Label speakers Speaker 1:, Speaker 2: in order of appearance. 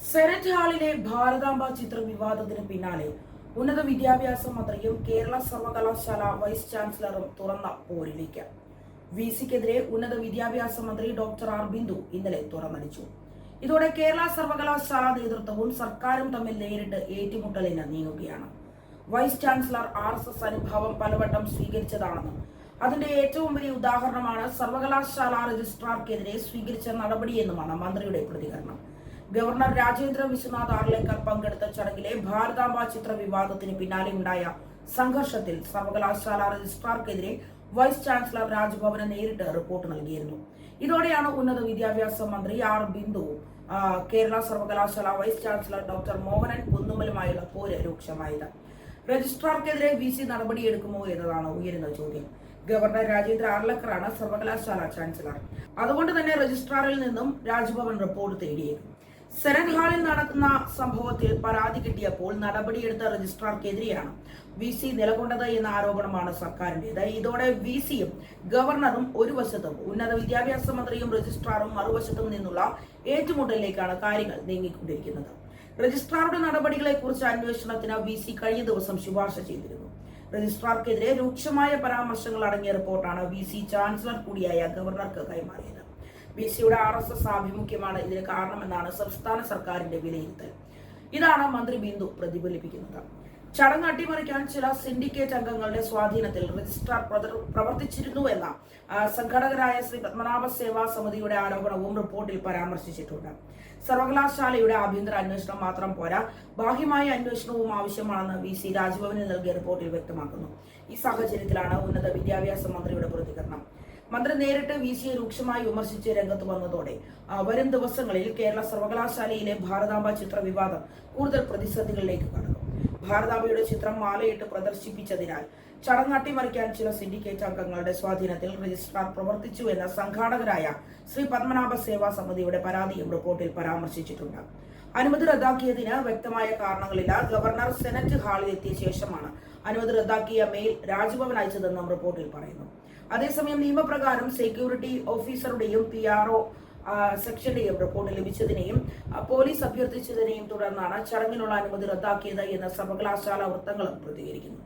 Speaker 1: Senate ഹാളിലെ ഭാരതാംബ ചിത്ര വിവാദത്തിന് പിന്നാലെ ഉന്നത വിദ്യാഭ്യാസ മന്ത്രിയും കേരള സർവകലാശാല വൈസ് ചാൻസലറും തുറന്ന പോരിലേക്ക് വി സിക്കെതിരെ ഉന്നത വിദ്യാഭ്യാസ മന്ത്രി ഡോക്ടർ ആർ ബിന്ദു ഇന്നലെ തുറന്നടിച്ചു. ഇതോടെ കേരള സർവകലാശാല നേതൃത്വവും സർക്കാരും തമ്മിൽ നേരിട്ട് ഏറ്റുമുട്ടലിന് നീങ്ങുകയാണ്. Vice chancellor R S S അനുഭാവം പലവട്ടം സ്വീകരിച്ചതാണെന്നും അതിന്റെ ഏറ്റവും വലിയ ഉദാഹരണമാണ് സർവകലാശാല രജിസ്ട്രാർക്കെതിരെ സ്വീകരിച്ച നടപടിയെന്നുമാണ് മന്ത്രിയുടെ പ്രതികരണം. ഗവർണർ രാജേന്ദ്ര വിശ്വനാഥ് ആർലേക്കർ പങ്കെടുത്ത ചടങ്ങിലെ ഭാരതാംബ ചിത്ര വിവാദത്തിന് പിന്നാലെ ഉണ്ടായ സംഘർഷത്തിൽ സർവകലാശാല രജിസ്ട്രാർക്കെതിരെ വൈസ് ചാൻസലർ രാജ്ഭവന് നേരിട്ട് റിപ്പോർട്ട് നൽകിയിരുന്നു. ഇതോടെയാണ് ഉന്നത വിദ്യാഭ്യാസ മന്ത്രി ആർ ബിന്ദു കേരള സർവകലാശാല വൈസ് ചാൻസലർ ഡോക്ടർ മോഹനൻ കുന്നുമലുമായുള്ള പോര് രൂക്ഷമായത്. രജിസ്ട്രാർക്കെതിരെ വി സി നടപടിയെടുക്കുമോ എന്നതാണ് ഉയരുന്ന ചോദ്യം. ഗവർണർ രാജേന്ദ്ര ആർലക്കറാണ് സർവകലാശാല ചാൻസലർ. അതുകൊണ്ട് തന്നെ രജിസ്ട്രാറിൽ നിന്നും രാജ്ഭവൻ റിപ്പോർട്ട് തേടിയേക്കും. സെനറ്റ് ഹാളിൽ നടക്കുന്ന സംഭവത്തിൽ പരാതി കിട്ടിയപ്പോൾ നടപടിയെടുത്ത രജിസ്ട്രാർക്കെതിരെയാണ് വി സി നിലകൊണ്ടത് എന്ന ആരോപണമാണ് സർക്കാരിന്റേത് ഇതോടെ വി സിയും ഗവർണറും ഒരു വശത്തും ഉന്നത വിദ്യാഭ്യാസ മന്ത്രിയും രജിസ്ട്രാറും മറുവശത്തും നിന്നുള്ള ഏറ്റുമുട്ടലിലേക്കാണ് കാര്യങ്ങൾ നീങ്ങിക്കൊണ്ടിരിക്കുന്നത്. രജിസ്ട്രാറുടെ നടപടികളെ കുറിച്ച് അന്വേഷണത്തിന് വി സി കഴിഞ്ഞ ദിവസം ശുപാർശ ചെയ്തിരുന്നു. രജിസ്ട്രാർക്കെതിരെ രൂക്ഷമായ പരാമർശങ്ങൾ അടങ്ങിയ റിപ്പോർട്ടാണ് വി സി ചാൻസലർ കൂടിയായ ഗവർണർക്ക് കൈമാറിയത്. ബി സിയുടെ ആർ എസ് എസ് ആഭിമുഖ്യമാണ് ഇതിന് കാരണമെന്നാണ് സംസ്ഥാന സർക്കാരിന്റെ വിലയിരുത്തൽ. ഇതാണ് മന്ത്രി ബിന്ദു പ്രതിഫലിപ്പിക്കുന്നത്. ചടങ്ങ് അട്ടിമറിക്കാൻ ചില സിൻഡിക്കേറ്റ് അംഗങ്ങളുടെ സ്വാധീനത്തിൽ രജിസ്ട്രാർ പ്രവർ- പ്രവർത്തിച്ചിരുന്നു എന്ന സംഘടകരായ ശ്രീ പത്മനാഭ സേവാ സമിതിയുടെ ആരോപണവും റിപ്പോർട്ടിൽ പരാമർശിച്ചിട്ടുണ്ട്. സർവകലാശാലയുടെ ആഭ്യന്തര അന്വേഷണം മാത്രം പോരാ ബാഹ്യമായ അന്വേഷണവും ആവശ്യമാണെന്ന് വി സി രാജ്ഭവനിൽ നൽകിയ റിപ്പോർട്ടിൽ വ്യക്തമാക്കുന്നു. ഈ സാഹചര്യത്തിലാണ് ഉന്നത വിദ്യാഭ്യാസ മന്ത്രിയുടെ പ്രതികരണം. മന്ത്രി നേരിട്ട് വി സിയെ രൂക്ഷമായി വിമർശിച്ച് രംഗത്ത് വന്നതോടെ വരും ദിവസങ്ങളിൽ കേരള സർവകലാശാലയിലെ ഭാരതാംബ ചിത്ര വിവാദം കൂടുതൽ പ്രതിസന്ധികളിലേക്ക് കടന്നു. ഭാരതാംബയുടെ ചിത്രം മാലയിട്ട് പ്രദർശിപ്പിച്ചതിനാൽ ചടങ്ങ് അട്ടിമറിക്കാൻ ചില സിൻഡിക്കേറ്റ് അംഗങ്ങളുടെ സ്വാധീനത്തിൽ രജിസ്ട്രാർ പ്രവർത്തിച്ചു എന്ന സംഘാടകരായ ശ്രീ പത്മനാഭ സേവാ സമിതിയുടെ പരാതിയും റിപ്പോർട്ടിൽ പരാമർശിച്ചിട്ടുണ്ട്. അനുമതി റദ്ദാക്കിയതിന് വ്യക്തമായ കാരണങ്ങളില്ല. ഗവർണർ സെനറ്റ് ഹാളിൽ എത്തിയ ശേഷമാണ് അനുമതി റദ്ദാക്കിയ മെയിൽ രാജ്ഭവൻ അയച്ചതെന്നും റിപ്പോർട്ടിൽ പറയുന്നു. അതേസമയം നിയമപ്രകാരം സെക്യൂരിറ്റി ഓഫീസറുടെയും പി ആർ ഒ സെക്ഷന്റെയും റിപ്പോർട്ട് ലഭിച്ചതിനെയും പോലീസ് അഭ്യർത്ഥിച്ചതിനെയും തുടർന്നാണ് ചടങ്ങിനുള്ള അനുമതി റദ്ദാക്കിയത് എന്ന് സർവകലാശാല വൃത്തങ്ങളും പ്രതികരിക്കുന്നു.